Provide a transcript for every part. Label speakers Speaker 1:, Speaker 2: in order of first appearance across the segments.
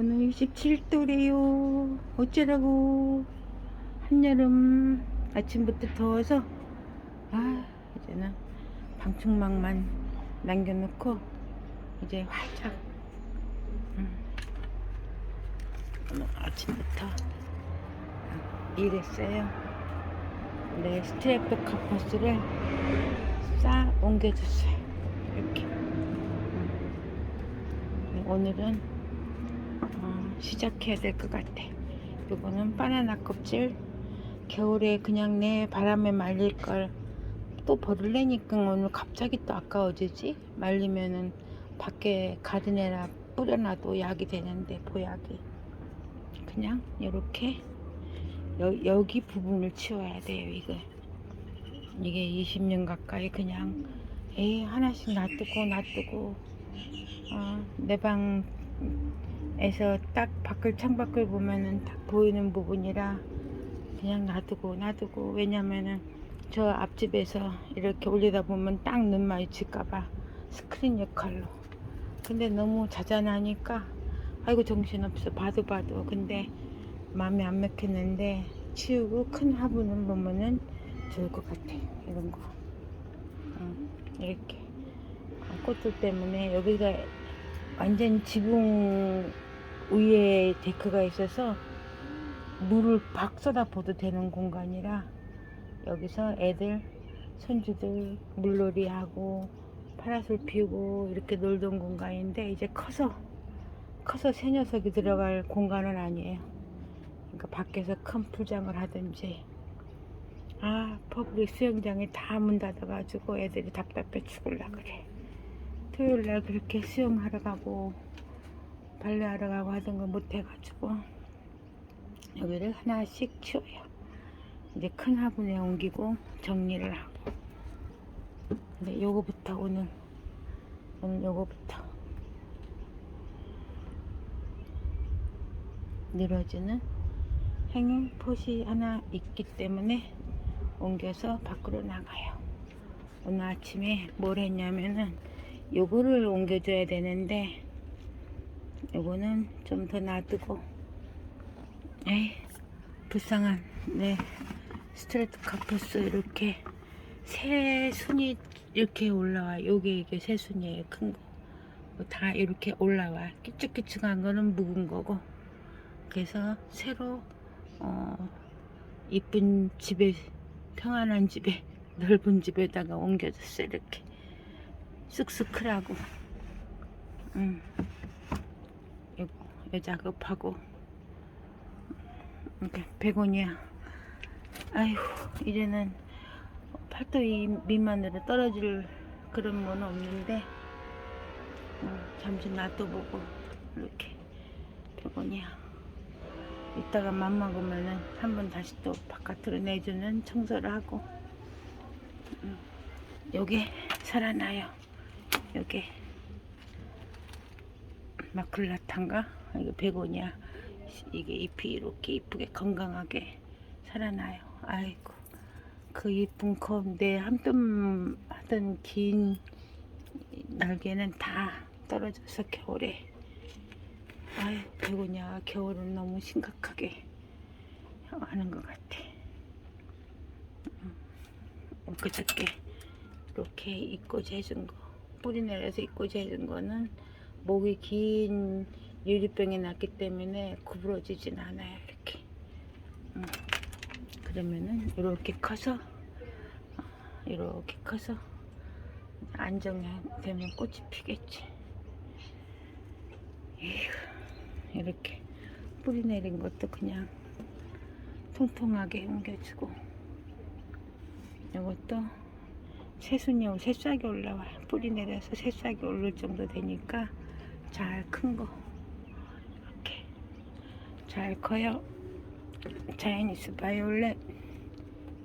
Speaker 1: 오늘 27도래요. 어쩌라고. 한여름 아침부터 더워서, 아, 이제는 방충망만 남겨놓고, 이제 활짝, 음, 오늘 아침부터 일했어요. 네, 스트랩토카퍼스를 싹 옮겨줬어요. 이렇게. 음. 오늘은 어, 시작해야 될 것 같아. 이거는 바나나 껍질. 겨울에 그냥 내 바람에 말릴 걸 또 버릴래니까 오늘 갑자기 또 아까워지지? 말리면은 밖에 가든에나 뿌려놔도 약이 되는데 보약이. 그냥 이렇게 여, 기 부분을 치워야 돼요 이거. 이게 20년 가까이 그냥 에이 하나씩 놔두고 놔두고 어, 내방 에서 딱 밖을 창밖을 보면은 딱 보이는 부분이라 그냥 놔두고 놔두고. 왜냐면은 저 앞집에서 이렇게 올리다 보면 딱 눈 마주칠까봐 스크린 역할로. 근데 너무 자잘하니까 아이고 정신없어. 봐도 봐도. 근데 마음에 안 맥혔는데 치우고 큰 화분을 보면은 좋을 것 같아. 이런 거. 응, 이렇게. 어, 꽃들 때문에 여기가 완전 지붕 위에 데크가 있어서 물을 박 쏟아부어도 되는 공간이라 여기서 애들 손주들 물놀이 하고 파라솔 피우고 이렇게 놀던 공간인데 이제 커서 커서 새 녀석이 들어갈 공간은 아니에요. 그러니까 밖에서 큰 풀장을 하든지 아 퍼블릭 수영장이 다문 닫아가지고 애들이 답답해 죽을라 그래. 토요일날 그렇게 수영하러 가고 발레하러 가고 하던 거 못해가지고 여기를 하나씩 치워요. 이제 큰 화분에 옮기고 정리를 하고. 근데 요거부터 오늘 오늘 요거부터 늘어지는 폿이 하나 있기 때문에 옮겨서 밖으로 나가요. 오늘 아침에 뭘 했냐면은 요거를 옮겨줘야 되는데 요거는 좀 더 놔두고. 에이 불쌍한 네. 스트레트 카푸스 이렇게 새 순이 이렇게 올라와. 요게 이게 새 순이에요 큰거. 뭐다 이렇게 올라와. 끼쭉끼쭉한 거는 묵은 거고. 그래서 새로 어 이쁜 집에 평안한 집에 넓은 집에다가 옮겨졌어 이렇게. 쑥쑥 크라고. 음 요 작업하고. 이렇게 베고니아. 아이고 이제는 팔도 위 미만으로 떨어질 그런 건 없는데 어, 잠시 놔둬보고 이렇게 베고니아. 이따가 맘 먹으면은 한번 다시 또 바깥으로 내주는 청소를 하고. 음, 요게 살아나요. 요게 마클라탄가? 이거 베고니아 이게 잎이 이렇게 이쁘게 건강하게 살아나요. 아이고 그 이쁜 컵내 한뼘 하던 긴 날개는 다 떨어져서 겨울에. 아이 베고니아 겨울은 너무 심각하게 하는 것 같아. 음, 엊그저께 이렇게 입고자 해준 거 뿌리 내려서 입고자 해준 거는 목이 긴 유리병이 났기 때문에 구부러지진 않아요 이렇게. 음, 그러면은 이렇게 커서 어, 이렇게 커서 안정되면 꽃이 피겠지. 에휴, 이렇게 뿌리 내린 것도 그냥 통통하게 옮겨주고. 이것도 새순이 새싹이 올라와요. 뿌리 내려서 새싹이 오를 정도 되니까 잘 큰 거. 이렇게. 잘 커요. 자이니스 바이올렛.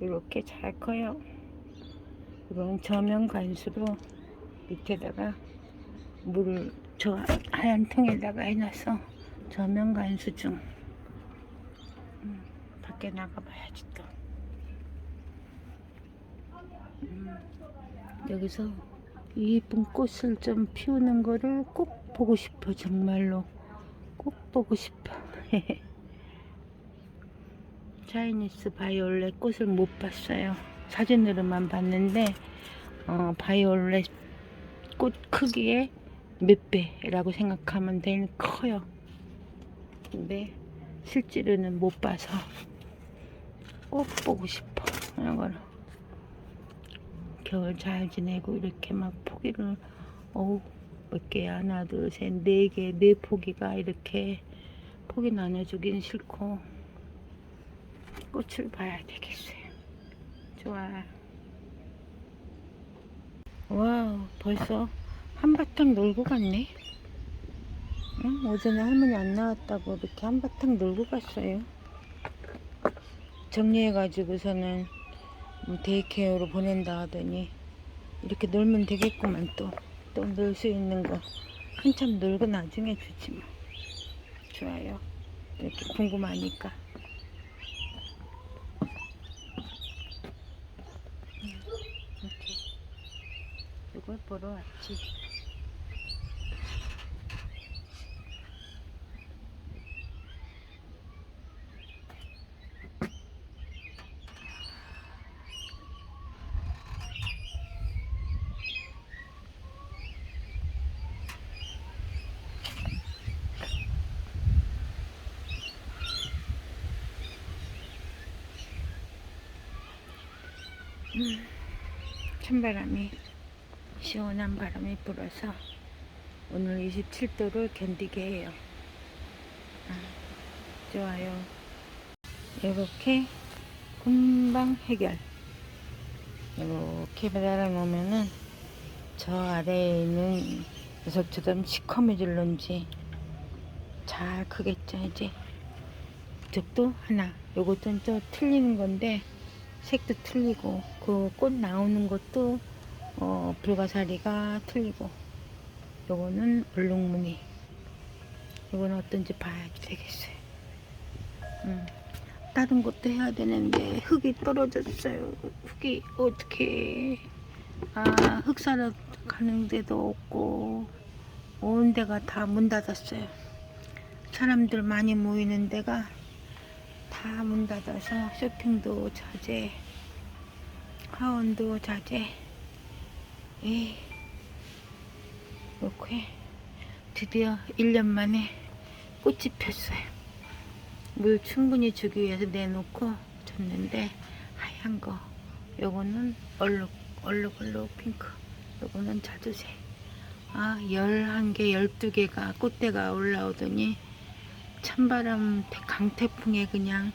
Speaker 1: 이렇게 잘 커요. 이건 저면 관수로 밑에다가 물을 저 하얀 통에다가 해놔서 저면 관수 중. 음, 밖에 나가봐야지 또. 음, 여기서 이 이쁜 꽃을 좀 피우는 거를 꼭 보고 싶어 정말로 꼭 보고 싶어. 차이니스 바이올렛 꽃을 못 봤어요. 사진으로만 봤는데 어, 바이올렛 꽃 크기의 몇 배라고 생각하면 되는 커요. 근데 실제로는 못 봐서 꼭 보고 싶어. 이거를 겨울 잘 지내고 이렇게 막 포기를 어우 몇 개야 하나 둘 셋 네 개 네 포기가 이렇게 포기 나눠주긴 싫고 꽃을 봐야 되겠어요. 좋아. 와우 벌써 한바탕 놀고 갔네. 응? 오전에 할머니 안 나왔다고 이렇게 한바탕 놀고 갔어요. 정리해가지고서는 뭐 데이케어로 보낸다 하더니 이렇게 놀면 되겠구만 또. 또 놀 수 있는 거 한참 놀고 나중에 주지 뭐. 좋아요. 이렇게 궁금하니까. 음, 이렇게 이걸 보러 왔지. 음, 찬바람이 시원한 바람이 불어서 오늘 27도를 견디게 해요. 아, 좋아요. 이렇게 금방 해결. 이렇게 매달아 놓으면은 저 아래에 있는 녀석처럼 시커매질런지 잘 크겠죠 이제. 이쪽도 하나. 요것도 또 틀리는 건데 색도 틀리고 그 꽃 나오는 것도 어, 불가사리가 틀리고 요거는 얼룩무늬. 요거는 어떤지 봐야 되겠어요. 음. 다른 것도 해야 되는데 흙이 떨어졌어요. 흙이 어떻게. 아 흙사러 가는 데도 없고 온 데가 다 문 닫았어요. 사람들 많이 모이는 데가 다 문 닫아서 쇼핑도 자제, 하원도 자제. 에이, 이렇게 드디어 1년 만에 꽃이 폈어요. 물 충분히 주기 위해서 내놓고 줬는데 하얀 거. 요거는 얼룩, 얼룩 얼룩 핑크. 요거는 자두색. 아, 11개, 12개가 꽃대가 올라오더니 찬바람 강태풍에 그냥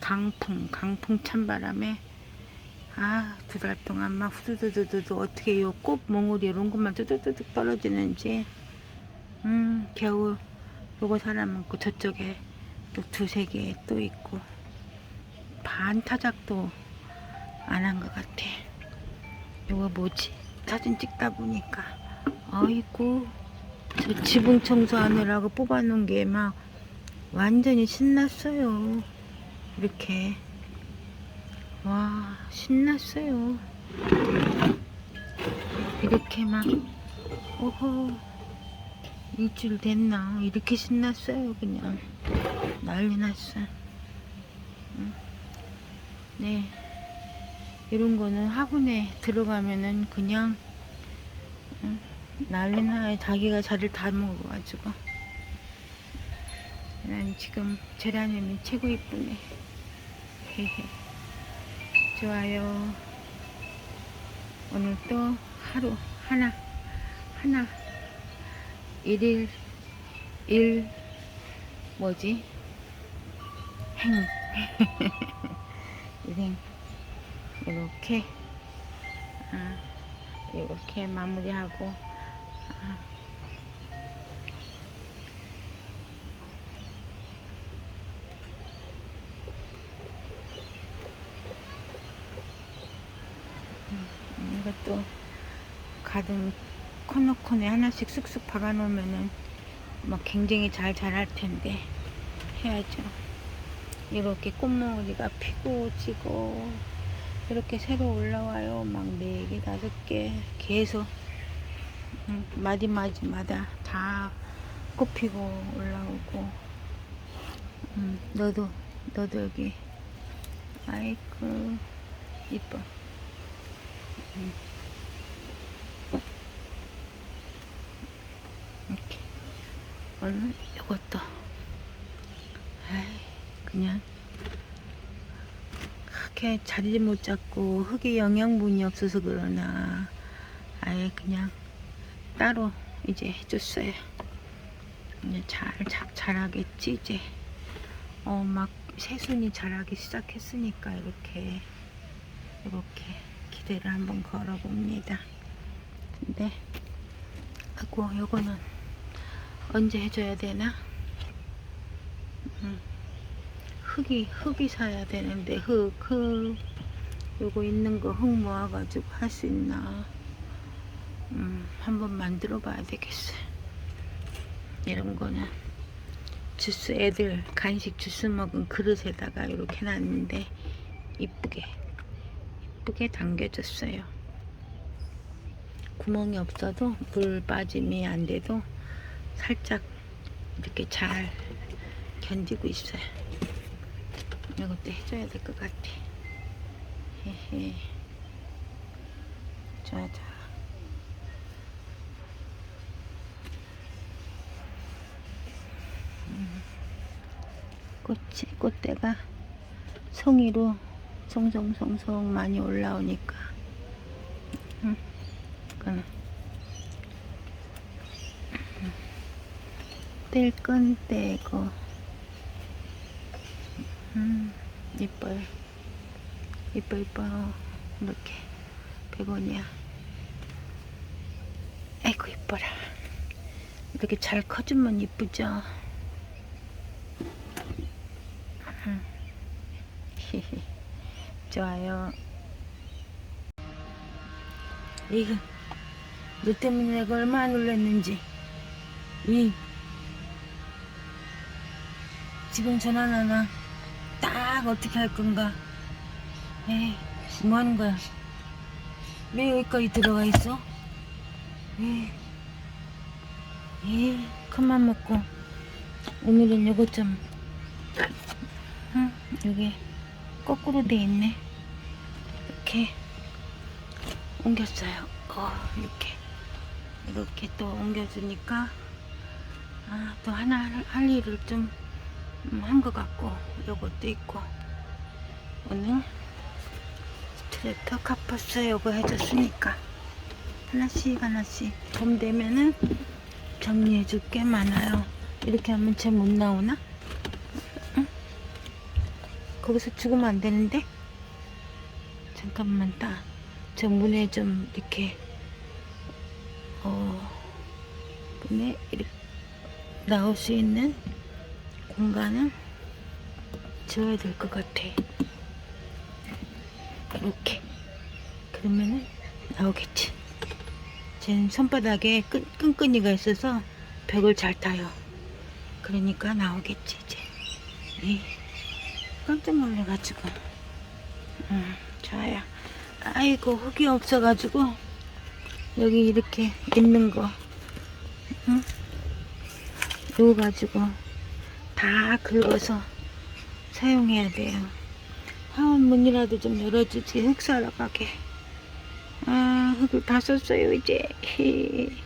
Speaker 1: 강풍 강풍 찬바람에 아 두 달 동안 막 후두두두두 어떻게 요 꽃 몽우리 이런 것만 뚜두두둑 떨어지는지. 음 겨우 요거 살아남고 저쪽에 또 두세 개 또 있고. 반 타작도 안 한 것 같아. 요거 뭐지? 사진 찍다 보니까. 아이고 저 지붕 청소하느라고 뽑아놓은 게 막 완전히 신났어요. 이렇게. 와, 신났어요. 이렇게 막, 오호, 일주일 됐나. 이렇게 신났어요, 그냥. 난리 났어. 응. 네. 이런 거는 학원에 들어가면은 그냥, 응. 난리나 자기가 자리를 다 먹어가지고 난 지금 제라늄이 최고 이쁘네 헤헤 좋아요. 오늘 또 하루 하나 하나 일일 일 뭐지? 행. 일행. 이렇게 아, 이렇게 마무리하고 이것도 가든 코너코너에 하나씩 쑥쑥 박아 놓으면은 막 굉장히 잘 자랄 텐데 해야죠. 이렇게 꽃몽우리가 피고 지고 이렇게 새로 올라와요. 막 네 개, 다섯 개 계속 음, 마디마디마다 다 꽃 피고 올라오고 음, 너도 너도 여기 아이고 이뻐 음. 이렇게. 오늘 이것도. 아이 그냥 그렇게 자리를 못 잡고 흙에 영양분이 없어서 그러나. 아예 그냥 따로 이제 해줬어요. 이제 잘, 잘 자라겠지 이제. 어 막 새순이 자라기 시작했으니까 이렇게 이렇게 기대를 한번 걸어봅니다. 근데 아이고 요거는 언제 해줘야 되나? 음, 흙이 흙이 사야 되는데 흙 흙 요거 있는 거 흙 모아가지고 할 수 있나? 음, 한번 만들어 봐야 되겠어요. 이런 거는 주스 애들 간식 주스 먹은 그릇에다가 이렇게 놨는데 이쁘게 이쁘게 당겨졌어요. 구멍이 없어도 물 빠짐이 안 돼도 살짝 이렇게 잘 견디고 있어요. 이것도 해줘야 될 것 같아. 헤헤. 좋아, 좋아. 꽃이 꽃대가 송이로 송송송송 많이 올라오니까. 응, 그는 뗄건 떼고. 음 이뻐요 이뻐 이뻐 이렇게. 베고니아 아이고 이뻐라. 이렇게 잘 커주면 이쁘죠 좋아요. 이거 너 때문에 내가 얼마나 놀랐는지. 이 지금 전화 나나 딱 어떻게 할 건가? 에이, 뭐 하는 거야? 왜 여기까지 들어가 있어? 에이, 에이, 큰맘 먹고 오늘은 요거 좀 응, 여기 거꾸로 돼 있네. 이렇게 옮겼어요. 어, 이렇게 이렇게 또 옮겨주니까 아, 또 하나 할, 할 일을 좀 한 것 같고 요것도 있고 오늘 스트레터 카퍼스 요거 해줬으니까 하나씩 하나씩 봄 되면은 정리해줄 게 많아요. 이렇게 하면 쟤 못 나오나? 거기서 죽으면 안 되는데? 잠깐만, 딱. 저 문에 좀 이렇게, 어, 문에 이렇게 나올 수 있는 공간을 지어야 될 것 같아. 이렇게. 그러면은 나오겠지. 쟤는 손바닥에 끈, 끈끈이가 있어서 벽을 잘 타요. 그러니까 나오겠지, 이제. 이. 깜짝 놀래가지고 음, 좋아요. 아이고 흙이 없어가지고 여기 이렇게 있는 거 응? 이거 가지고 다 긁어서 사용해야 돼요. 하원 문이라도 좀 열어주지 흙 사러 가게. 아 흙을 다 썼어요 이제